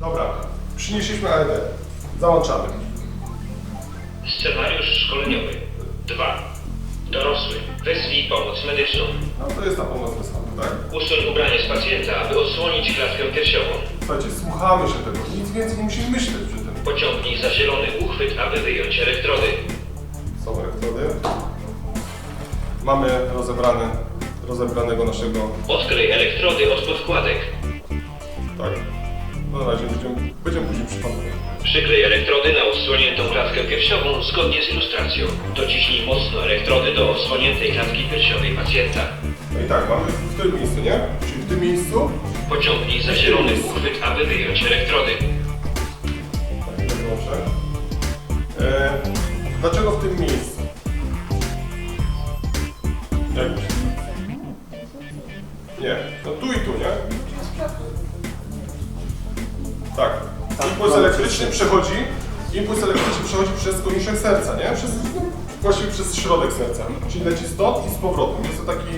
Dobra, przynieśliśmy AED. Załączamy. Scenariusz szkoleniowy. 2. Dorosły. Wezwij pomoc medyczną. No to jest ta pomoc wysłana, tak? Usuń ubranie z pacjenta, aby odsłonić klatkę piersiową. Słuchajcie, słuchamy się tego. Nic więcej nie musimy myśleć przy tym. Pociągnij za zielony uchwyt, aby wyjąć elektrody. Są elektrody. Mamy rozebrany, rozebranego naszego, Odkryj elektrody od podkładek. tak. No na razie będziemy, będziemy później przypomnieć. Przyklej elektrody na odsłoniętą klatkę piersiową zgodnie z ilustracją. Dociśnij mocno elektrody do odsłoniętej klatki piersiowej pacjenta. No i tak, mamy w tym miejscu, nie? Czyli w tym miejscu. Pociągnij za zielony uchwyt, aby wyjąć elektrody. Tak, tak dobrze. E, dlaczego w tym miejscu? Jak? Nie, no tu i tu, nie? Tak. Impuls elektryczny przechodzi, impuls elektryczny przechodzi przez koniuszek serca, nie? Przez, właściwie przez środek serca. Czyli leci stąd i z powrotem. Jest to taki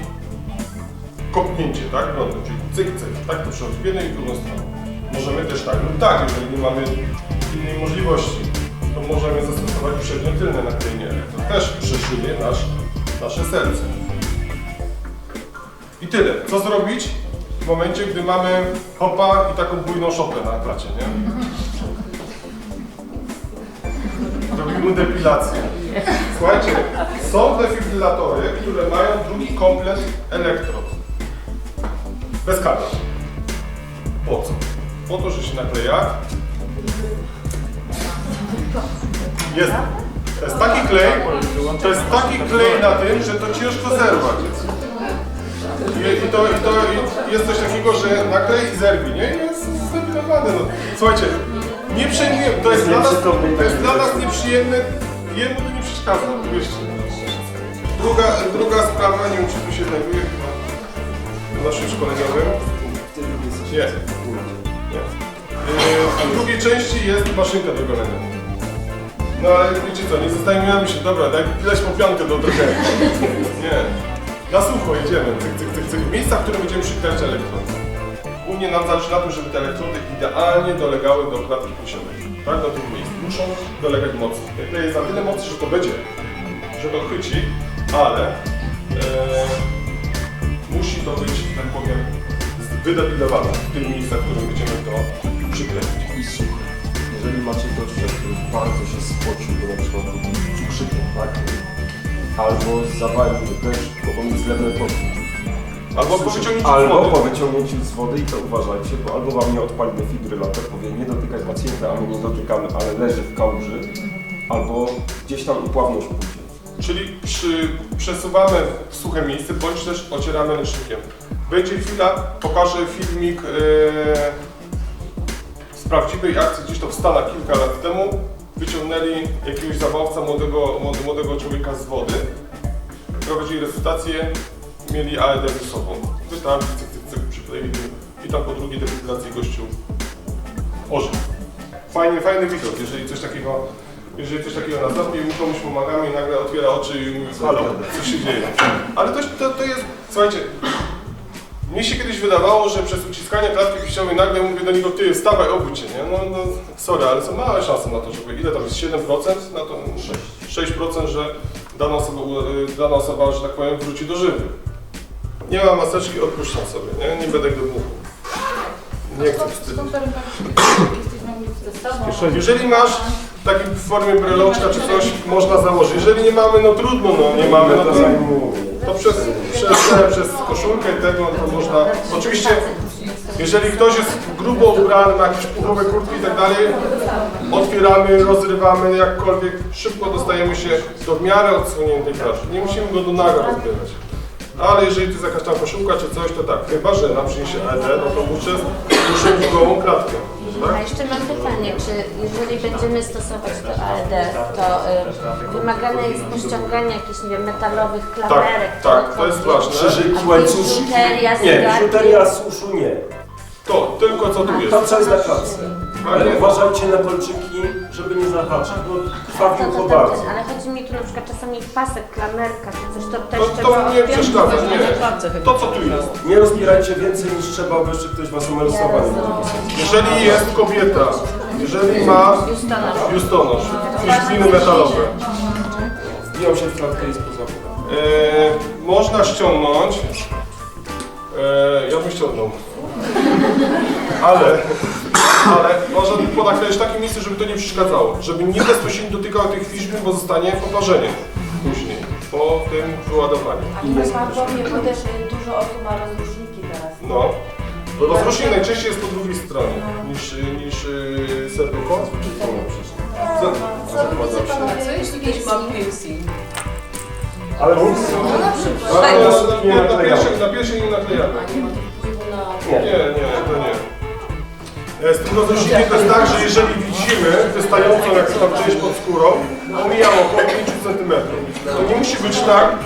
kopnięcie, tak? Prądu, czyli cyk, cyk. Tak to przechodzi w jedną i w drugą stronę. Możemy też tak lub tak, jeżeli nie mamy innej możliwości, to możemy zastosować przednio-tylne naklejenie. To też przeszyje nasz, nasze serce. I tyle. Co zrobić w momencie, gdy mamy hopa i taką bujną szopę na klacie, nie? Robimy depilację. Słuchajcie, są defibrylatory, które mają drugi komplet elektrod. Bez kabla. Po co? Po to, że się nakleja. Jest. To jest taki klej, to jest taki klej na tym, że to ciężko zerwać. I, to, i to jest coś takiego, że naklej i zerwi, nie? I jest zdebilowany. No. Słuchajcie, nie przejmujemy, to jest dla nas, to jest dla nas nieprzyjemne, jemu to nie przeszkadza, wierzcie. Druga, druga sprawa, nie wiem czy tu się znajduje chyba w naszym szkoleniowym. Yy, w drugiej części jest maszynka do golenia. No ale wiecie co, nie zastanawiamy się, dobra, daj leś po piankę do trochę. Nie. Na sucho jedziemy, cyk, cyk, cyk, cyk. Miejsca, w którym będziemy przyklejać elektrody. Głównie nam zależy na tym, żeby te elektrody idealnie dolegały do klatki piersiowej. Tak, do tych miejsc. Muszą dolegać mocno. To jest na tyle mocno, że to będzie, że to chwyci, ale e, musi to być, tak powiem, wydebilowane w tym miejscu, w którym będziemy to przykleić. i suchy. Jeżeli macie gościa, który bardzo się spocił, bo na przykład cukrzykiem, tak? Albo zawalił też, bo on jest lewy potu. Albo po wyciągnięciu z Albo po wyciągnięciu z wody i to uważajcie, bo albo wam nie odpali defibrylator, powie nie dotykaj pacjenta, a my nie dotykamy, ale leży w kałuży, albo gdzieś tam upławność pójdzie. Czyli przy, przesuwamy w suche miejsce, bądź też ocieramy ręcznikiem. Będzie chwila, pokażę filmik e, z prawdziwej akcji, gdzieś to w Stanach kilka lat temu. Wyciągnęli jakiegoś zabawca, młodego, młode- młodego człowieka z wody. Prowadzili resuscytację, mieli AED ze sobą. Wytarli, cyk, cyk, cyk, przykleili i tam po drugiej defibrylacji gościu ożył. Fajny, fajny widok, jeżeli coś takiego, jeżeli coś takiego nastąpi, my komuś pomagamy i nagle otwiera oczy i mówi, halo, co się dzieje? Ale to, to, to jest, słuchajcie, mnie się kiedyś wydawało, że przez uciskanie klatki piersiowej nagle mówię do niego, ty wstawaj, obudź się, nie? No, no, sorry, ale są małe szanse na to, żeby, ile tam jest, 7% na to? 6. 6%, że dana osoba, y, dana osoba, że tak powiem, wróci do żywych. Nie ma maseczki, odpuszczam sobie, nie? Nie będę dmuchał. Nie chcę wstydzić. Jeżeli masz taki w formie breloczka czy coś, można założyć. Jeżeli nie mamy, no trudno, no nie mamy, no to, to przez, przez, przez koszulkę tego to można. Oczywiście, jeżeli ktoś jest grubo ubrany, ma jakieś puchowe kurtki i tak dalej, otwieramy, rozrywamy, jakkolwiek szybko dostajemy się do w miarę odsłoniętej klaszy. Nie musimy go do naga rozbierać. Ale jeżeli jest jakaś tam koszulka czy coś, to tak, chyba że nam przyniesie AED, no to muszę, muszę mieć gołą klatkę. A Tak? jeszcze mam pytanie, czy jeżeli będziemy stosować to AED, to y, wymagane jest pościąganie jakichś, nie wiem, metalowych klamerek? tak, to jest ważne. Krzyżyki, łańcuszki. Biżuteria, Nie, zegarki. biżuteria z uszu nie. To, tylko co tu jest. To co jest na klatce. Ale uważajcie na kolczyki, żeby nie zahaczyć, bo trafił to, to to, bardzo. ale chodzi mi na przykład czasami pasek, klamerka, czy coś, to też To, trzeba to nie odpiąć. przeszkadza, nie. To co tu jest? Nie rozbierajcie więcej niż trzeba, bo jeszcze ktoś was umelsował. Jeżeli jest kobieta, jeżeli ma biustonosz, jakieś gliny metalowe, Wbijał się w klatkę i spoza. e, można ściągnąć, e, ja bym ściągnął, ale, ale można ponakleić w takim miejscu, żeby to nie przeszkadzało, żeby nie bezpośrednio dotykało tych fiszby, bo zostanie poparzenie później, po tym wyładowaniu. Bardzo mnie, bo też dużo osób ma rozruszniki teraz. No. Rozrusznik najczęściej jest po drugiej stronie niż, niż yy, serducho. Co? Zakładam się. Co jeśli kiedyś mam piercing? Ale Ale na, nie na, na, na nie naklejamy. Nie, nie, to nie. E, Z tym rozrusznikiem to jest tak, że jeżeli widzimy wystającą jak tam część pod skórą, omijamy około 5 cm. To nie musi być tak,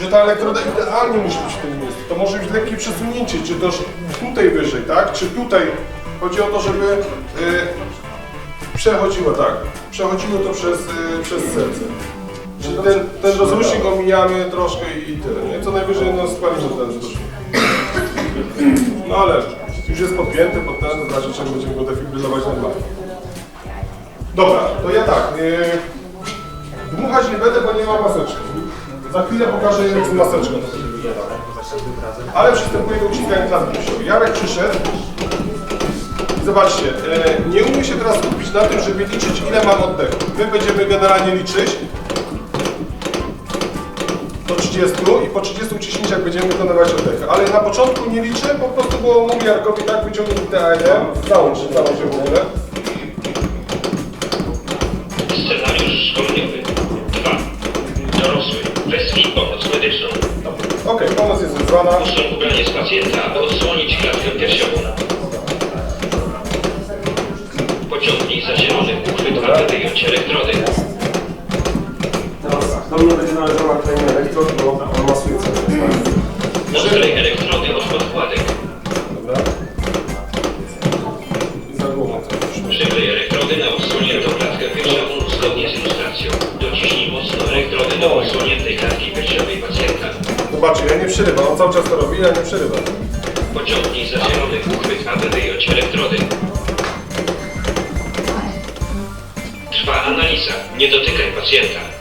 że ta elektroda idealnie musi być w tym miejscu. To może być lekkie przesunięcie, czy też tutaj wyżej, tak? Czy tutaj. Chodzi o to, żeby y, przechodziło tak. Przechodziło to przez, y, przez serce. Czyli ten, ten rozrusznik omijamy troszkę i tyle, nie? Co najwyżej no, spalimy ten rozrusznik. No ale już jest podpięty pod ten, to znaczy, że będziemy go defibrylować normalnie. Dobra, to ja tak. Yy, dmuchać nie będę, bo nie ma maseczki. Za chwilę pokażę jak będzie wyglądało. Ale przystępuję do uciskania klatki. Jarek przyszedł. Zobaczcie, yy, nie umiem się teraz skupić na tym, żeby liczyć ile mam oddechu. My będziemy generalnie liczyć do 30 i po 30 uciśnięciach będziemy wykonywać oddechy. Ale na początku nie liczę, po prostu bo mówię Jarkowi tak wyciągnij TAM, załącz, załącz się w ogóle. Scenariusz szkoleniowy 2. Dorosły. Wezwij pomoc medyczną. Okej, pomoc jest wezwana. Usuń ubranie z pacjenta, aby odsłonić klatkę piersiową. Pociągnij za zielony uchwyt, aby wyjąć elektrody. Do mnie będzie należała klejna elektrod, bo on masuje czas. Odklej elektrody od podkładek. Dobra. Za głową coś. Przyklej elektrody na odsłoniętą klatkę piersiową zgodnie z ilustracją. Dociśnij mocno elektrody do odsłoniętej klatki piersiowej pacjenta. Zobaczcie, ja nie przerywam, on cały czas to robi, ja nie przerywam. Pociągnij za zielony uchwyt, aby wyjąć elektrody. Trwa analiza. Nie dotykaj pacjenta.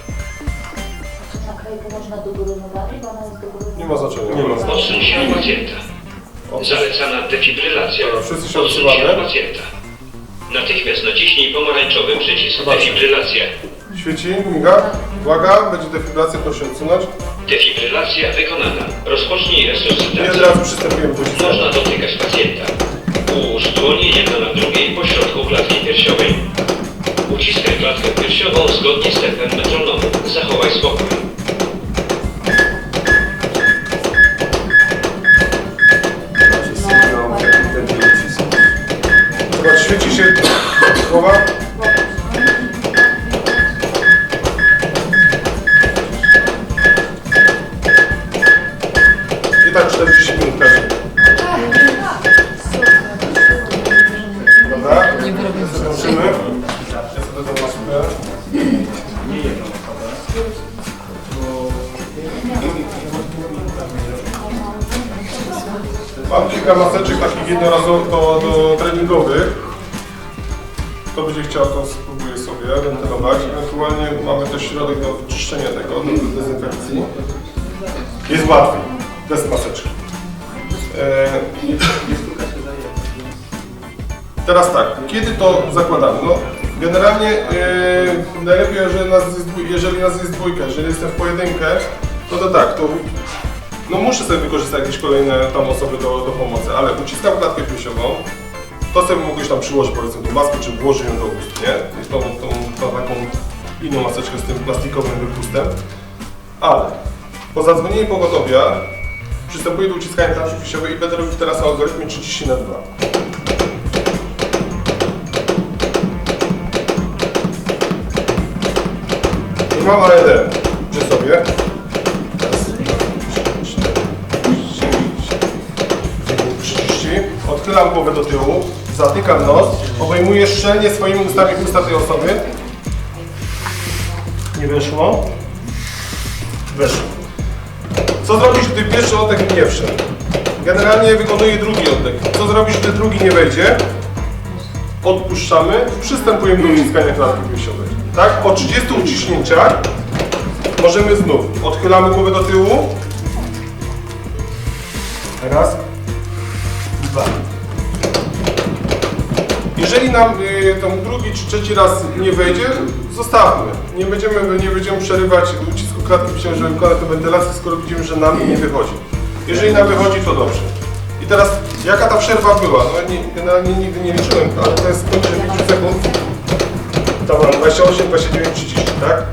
Naklejkę można do góry nogami, bo ona jest do góry Nie ma znaczenia. Nie ma znaczenia. Odsuń pacjenta. Zalecana defibrylacja. Dobra, wszyscy się Odsuń odsuwamy. od pacjenta. Natychmiast naciśnij pomarańczowy przycisk Zobaczcie. defibrylacja. Świeci, miga. Uwaga, będzie defibrylacja, proszę odsunąć. Defibrylacja wykonana. Rozpocznij I od resuscytację. razu przystępujemy do Można. Mam kilka maseczek takich jednorazowych do, treningowych. Kto będzie chciał, to spróbuję sobie wentylować. Ewentualnie mamy też środek do czyszczenia tego, do dezynfekcji. Jest łatwiej, bez maseczki. E, Teraz tak, kiedy to zakładamy? No, generalnie e, najlepiej, jeżeli nas, jest, jeżeli nas jest dwójka, jeżeli jestem w pojedynkę, no to tak, to no muszę sobie wykorzystać jakieś kolejne tam osoby do, do pomocy, ale uciskam klatkę piersiową, to sobie mogę tam przyłożyć powiedzmy tą maskę, czy włożę ją do ust, nie? I tą, tą, tą taką inną maseczkę z tym plastikowym wypustem. Ale po zadzwonieniu pogotowia przystępuję do uciskania klatki piersiowej i będę robił teraz algorytmie 30 na 2. I mam AED przy sobie. Odchylam głowę do tyłu, zatykam nos, obejmuję szczelnie swoimi ustami usta tej osoby Nie weszło? Weszło. Co zrobisz, gdy pierwszy oddech nie wszedł? Generalnie wykonuję drugi oddech. Co zrobisz, gdy drugi nie wejdzie? Odpuszczamy, przystępujemy do uciskania klatki piersiowej. Tak? Po 30 uciśnięciach możemy znów. Odchylamy głowę do tyłu. Raz. Dwa. Jeżeli nam y, tam drugi czy trzeci raz nie wejdzie, zostawmy. Nie będziemy, nie będziemy przerywać ucisku klatki wykonać tę wentylację, skoro widzimy, że nam nie wychodzi. Jeżeli nam wychodzi, to dobrze. I teraz, jaka ta przerwa była? No, nie, generalnie nigdy nie liczyłem, ale to jest poniżej 5 sekund. To mam 28, 29, 30, tak?